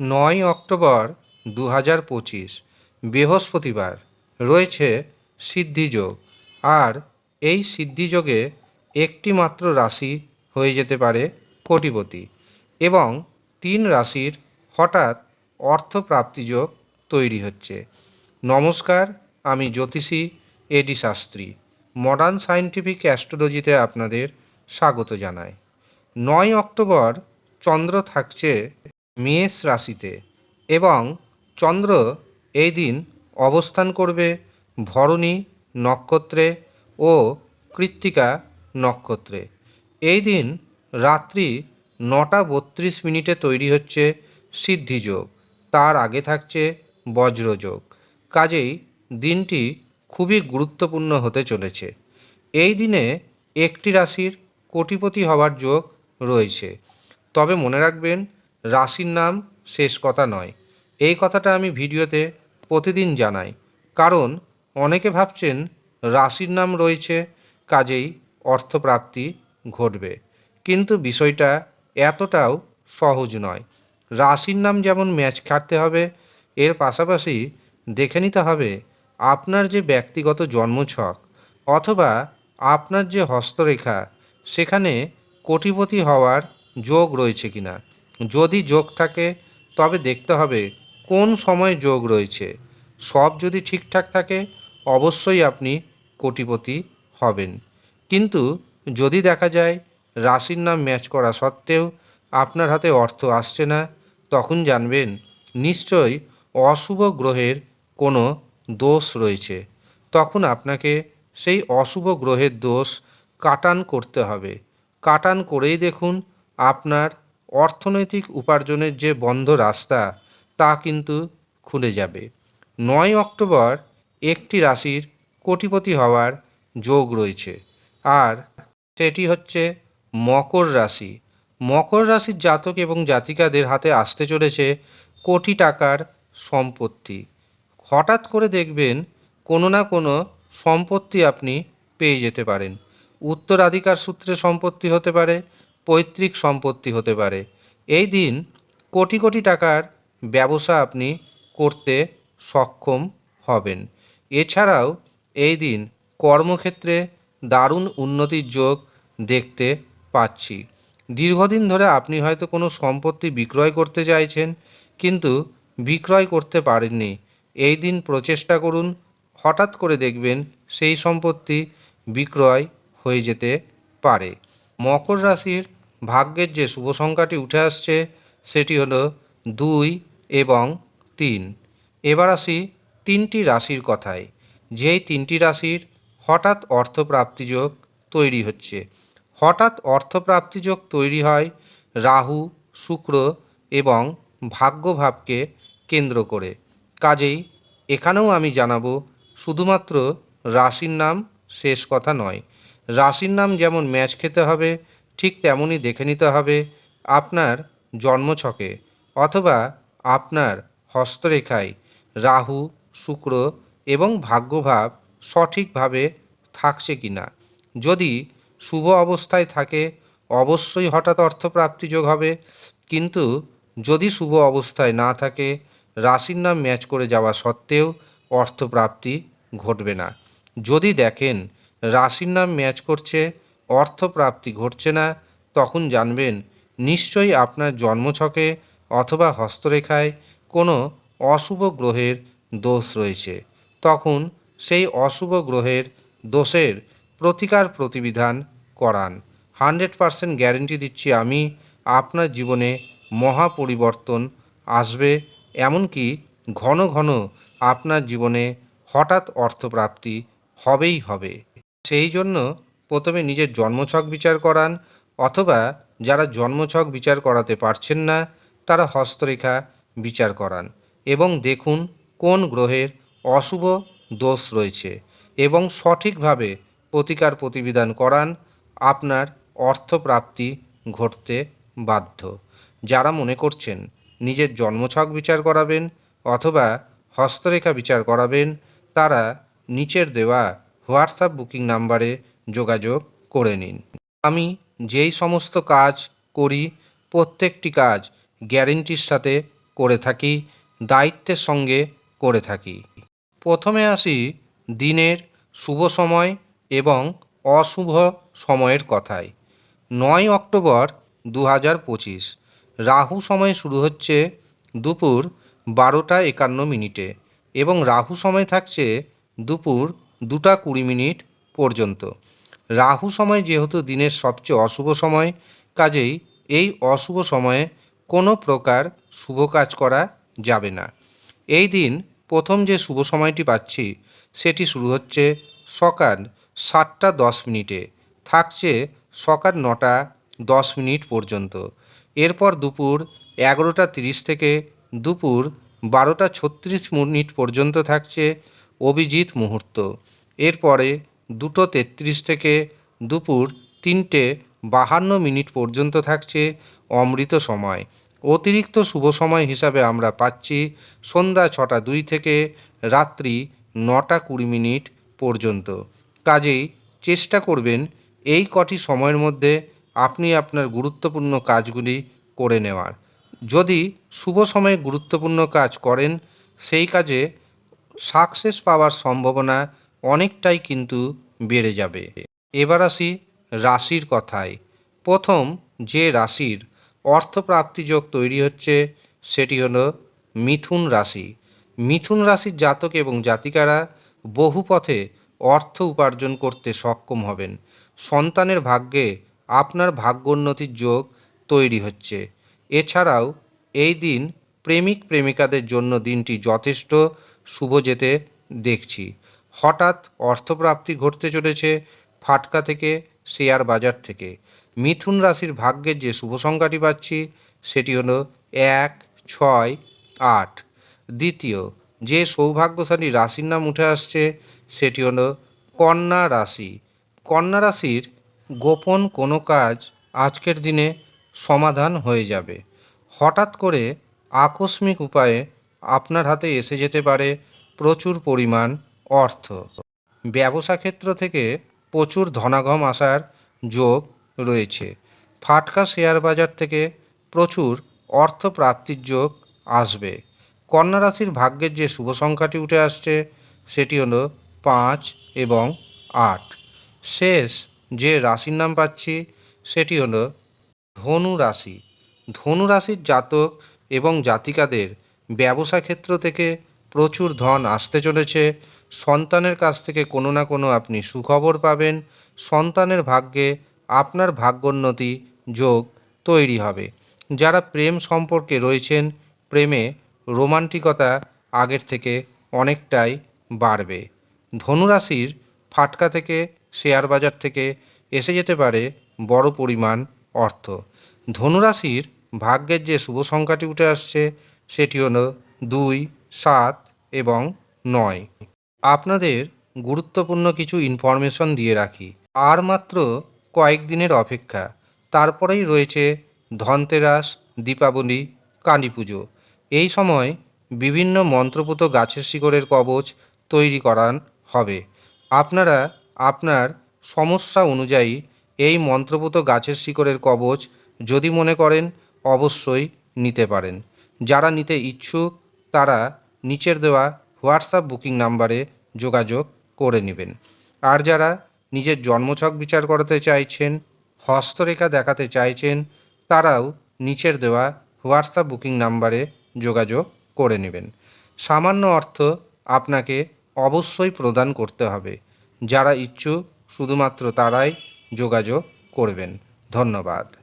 নয় অক্টোবর দু হাজার পঁচিশ, বৃহস্পতিবার। রয়েছে সিদ্ধিযোগ আর এই সিদ্ধিযোগে একটি মাত্র রাশি হয়ে যেতে পারে কোটিপতি এবং তিন রাশির হঠাৎ অর্থপ্রাপ্তিযোগ তৈরি হচ্ছে। নমস্কার, আমি জ্যোতিষী এডি শাস্ত্রী। মডার্ন সায়েন্টিফিক অ্যাস্ট্রোলজিতে আপনাদের স্বাগত জানাই। নয় অক্টোবর চন্দ্র থাকছে মেষ রাশিতে এবং চন্দ্র এই দিন অবস্থান করবে ভরণী নক্ষত্রে ও কৃত্তিকা নক্ষত্রে। এই দিন রাত্রি নটা বত্রিশ মিনিটে তৈরি হচ্ছে সিদ্ধিযোগ তার আগে থাকছে বজ্রযোগ কাজেই দিনটি খুবই গুরুত্বপূর্ণ হতে চলেছে। এই দিনে একটি রাশির কোটিপতি হওয়ার যোগ রয়েছে। তবে মনে রাখবেন রাশির নাম শেষ কথা নয়। এই কথাটা আমি ভিডিওতে প্রতিদিন জানাই। কারণ অনেকে ভাবছেন রাশির নাম রয়েছে, কাজেই অর্থপ্রাপ্তি ঘটবে। কিন্তু বিষয়টা এতটাও সহজ নয়। রাশির নাম যেমন ম্যাচ খাটতে হবে, এর পাশাপাশি দেখে নিতে হবে আপনার যে ব্যক্তিগত জন্মছক অথবা আপনার যে হস্তরেখা, সেখানে কোটিপতি হওয়ার যোগ রয়েছে কিনা। যদি যোগ থাকে, তবে দেখতে হবে কোন সময় যোগ রয়েছে। সব যদি ঠিকঠাক থাকে, অবশ্যই আপনি কোটিপতি হবেন। কিন্তু যদি দেখা যায়, রাশির নাম ম্যাচ করা সত্ত্বেও আপনার হাতে অর্থ আসছে না, তখন জানবেন নিশ্চয়ই অশুভ গ্রহের কোনো দোষ রয়েছে। তখন আপনাকে সেই অশুভ গ্রহের দোষ কাটান করতে হবে। কাটান করেই দেখুন আপনার অর্থনৈতিক উপার্জনের যে বন্ধ রাস্তা, তা কিন্তু খুলে যাবে। নয় অক্টোবর একটি রাশির কোটিপতি হওয়ার যোগ রয়েছে। আর সেটি হচ্ছে মকর রাশি। মকর রাশির জাতক এবং জাতিকাদের হাতে আসতে চলেছে কোটি টাকার সম্পত্তি। হঠাৎ করে দেখবেন কোনো না কোনো সম্পত্তি আপনি পেয়ে যেতে পারেন। উত্তরাধিকার সূত্রে সম্পত্তি হতে পারে পৈতৃক সম্পত্তি হতে পারে। এই দিন কোটি কোটি টাকার ব্যবসা আপনি করতে সক্ষম হবেন। এছাড়াও এই দিন কর্মক্ষেত্রে দারুণ উন্নতির যোগ দেখতে পাচ্ছি। দীর্ঘদিন ধরে আপনি হয়তো কোনো সম্পত্তি বিক্রয় করতে চাইছেন, কিন্তু বিক্রয় করতে পারেননি। এই দিন প্রচেষ্টা করুন, হঠাৎ করে দেখবেন সেই সম্পত্তি বিক্রয় হয়ে যেতে পারে। মকর রাশির ভাগ্যের যে শুভ সংখ্যাটি উঠে আসছে, সেটি হলো দুই এবং তিন। এবার আসি তিনটি রাশির কথায়। যেই তিনটি রাশির হঠাৎ অর্থপ্রাপ্তিযোগ তৈরি হচ্ছে। হঠাৎ অর্থপ্রাপ্তিযোগ তৈরি হয় রাহু, শুক্র এবং ভাগ্যভাবকে কেন্দ্র করে। কাজেই এখানেও আমি জানাব, শুধুমাত্র রাশির নাম শেষ কথা নয়। রাশির নাম যেমন ম্যাচ খেতে হবে ঠিক তেমনই দেখে নিতে হবে আপনার জন্মছকে অথবা আপনার হস্তরেখায় রাহু, শুক্র এবং ভাগ্যভাব সঠিকভাবে থাকছে কি না যদি শুভ অবস্থায় থাকে, অবশ্যই হঠাৎ অর্থপ্রাপ্তি যোগ হবে। কিন্তু যদি শুভ অবস্থায় না থাকে, রাশির নাম ম্যাচ করে যাওয়া সত্ত্বেও অর্থপ্রাপ্তি ঘটবে না। যদি দেখেন রাশির নাম ম্যাচ করছে অর্থপ্রাপ্তি ঘটছে না, তখন জানবেন নিশ্চয়ই আপনার জন্মছকে অথবা হস্তরেখায় কোনো অশুভ গ্রহের দোষ রয়েছে। তখন সেই অশুভ গ্রহের দোষের প্রতিকার প্রতিবিধান করান। হান্ড্রেড পারসেন্ট গ্যারেন্টি দিচ্ছি আমি, আপনার জীবনে মহা পরিবর্তন আসবে, এমনকি ঘন ঘন আপনার জীবনে হঠাৎ অর্থপ্রাপ্তি হবেই হবে। সেই জন্য প্রথমে নিজের জন্মছক বিচার করান, অথবা যারা জন্মছক বিচার করাতে পারছেন না, তারা হস্তরেখা বিচার করান এবং দেখুন কোন গ্রহের অশুভ দোষ রয়েছে এবং সঠিকভাবে প্রতিকার প্রতিবিধান করান, আপনার অর্থপ্রাপ্তি ঘটতে বাধ্য। যারা মনে করছেন নিজের জন্মছক বিচার করাবেন, অথবা হস্তরেখা বিচার করাবেন, তারা নিচের দেওয়া হোয়াটসঅ্যাপ বুকিং নাম্বারে যোগাযোগ করে নিন। আমি যেই সমস্ত কাজ করি, প্রত্যেকটি কাজ গ্যারেন্টির সাথে করে থাকি, দায়িত্বের সঙ্গে করে থাকি। প্রথমে আসি দিনের শুভ সময় এবং অশুভ সময়ের কথায়। নয় অক্টোবর দু হাজার পঁচিশ, রাহু সময় শুরু হচ্ছে দুপুর বারোটা একান্ন মিনিটে এবং রাহু সময় থাকছে দুপুর দুটা কুড়ি মিনিট পর্যন্ত। রাহু সময় যেহেতু দিনের সবচেয়ে অশুভ সময়, কাজেই এই অশুভ সময়ে কোনো প্রকার শুভ কাজ করা যাবে না। এই দিন প্রথম যে শুভ সময়টি পাচ্ছি, সেটি শুরু হচ্ছে সকাল সাতটা দশ মিনিটে। থাকছে সকাল নটা দশ মিনিট পর্যন্ত। এরপর দুপুর এগারোটা তিরিশ থেকে দুপুর বারোটা ছত্রিশ মিনিট পর্যন্ত থাকছে অভিজিৎ মুহূর্ত। এরপরে দুটো তেত্রিশ থেকে দুপুর তিনটে বাহান্ন মিনিট পর্যন্ত থাকছে অমৃত সময়। অতিরিক্ত শুভ সময় হিসাবে আমরা পাচ্ছি সন্ধ্যা ছটা দুই থেকে রাত্রি নটা কুড়ি মিনিট পর্যন্ত। কাজেই চেষ্টা করবেন এই কটি সময়ের মধ্যে আপনি আপনার গুরুত্বপূর্ণ কাজগুলি করে নেওয়ার। যদি শুভ সময়ে গুরুত্বপূর্ণ কাজ করেন, সেই কাজে সাকসেস পাওয়ার সম্ভাবনা অনেকটাই কিন্তু বেড়ে যাবে। এবার আসি রাশির কথায়। প্রথম যে রাশির অর্থপ্রাপ্তি যোগ তৈরি হচ্ছে সেটি হলো মিথুন রাশি। মিথুন রাশির জাতক এবং জাতিকারা বহু পথে অর্থ উপার্জন করতে সক্ষম হবেন। সন্তানের ভাগ্যে আপনার ভাগ্যোন্নতির যোগ তৈরি হচ্ছে। এছাড়াও এই দিন প্রেমিক প্রেমিকাদের জন্য দিনটি যথেষ্ট শুভ যেতে দেখছি। হঠাৎ অর্থপ্রাপ্তি ঘটতে চলেছে ফাটকা থেকে, শেয়ার বাজার থেকে। মিথুন রাশির ভাগ্যের যে শুভ সংখ্যাটি পাচ্ছি, সেটি হলো এক, ছয়, আট। দ্বিতীয়, যে সৌভাগ্যশালী রাশির নাম উঠে আসছে, সেটি হলো কন্যা রাশি। কন্যা রাশির গোপন কোনো কাজ আজকের দিনে সমাধান হয়ে যাবে। হঠাৎ করে আকস্মিক উপায়ে আপনার হাতে এসে যেতে পারে প্রচুর পরিমাণ অর্থ। ব্যবসা ক্ষেত্র থেকে প্রচুর ধনাগম আসার যোগ রয়েছে। ফাটকা শেয়ার বাজার থেকে প্রচুর অর্থ প্রাপ্তির যোগ আসবে। কন্যা রাশির ভাগ্যের যে শুভ সংখ্যাটি উঠে আসছে, সেটি হলো পাঁচ এবং আট। শেষ যে রাশির নাম পাচ্ছি, সেটি হলো ধনু রাশি। ধনু রাশির জাতক এবং জাতিকাদের ব্যবসা ক্ষেত্র থেকে প্রচুর ধন আসতে চলেছে। সন্তানের কাছ থেকে কোনো না কোনো আপনি সুখবর পাবেন। সন্তানের ভাগ্যে আপনার ভাগ্যোন্নতি যোগ তৈরি হবে। যারা প্রেম সম্পর্কে রয়েছেন, প্রেমে রোমান্টিকতা আগের থেকে অনেকটাই বাড়বে। ধনুরাশির ফাটকা থেকে শেয়ার বাজার থেকে এসে যেতে পারে বড় পরিমাণ অর্থ। ধনুরাশির ভাগ্যের যে শুভ সংখ্যাটি উঠে আসছে সেটি হলো দুই, সাত এবং নয়। আপনাদের গুরুত্বপূর্ণ কিছু ইনফরমেশন দিয়ে রাখি। আর মাত্র কয়েকদিনের অপেক্ষা। তারপরেই রয়েছে ধনতেরাস, দীপাবলি, কালী পুজো। এই সময় বিভিন্ন মন্ত্রপুত গাছের শিকড়ের কবচ তৈরি করান হবে। আপনারা আপনার সমস্যা অনুযায়ী এই মন্ত্রপুত গাছের শিকড়ের কবচ যদি মনে করেন, অবশ্যই নিতে পারেন। যারা নিতে ইচ্ছুক, তারা নিচের দেওয়া হোয়াটসঅ্যাপ বুকিং নাম্বারে যোগাযোগ করে নেবেন। আর যারা নিজের জন্মছক বিচার করাতে চাইছেন, হস্তরেখা দেখাতে চাইছেন, তারাও নিচের দেওয়া হোয়াটসঅ্যাপ বুকিং নাম্বারে যোগাযোগ করে নেবেন। সামান্য অর্থ আপনাকে অবশ্যই প্রদান করতে হবে। যারা ইচ্ছুক, শুধুমাত্র তারাই যোগাযোগ করবেন। ধন্যবাদ।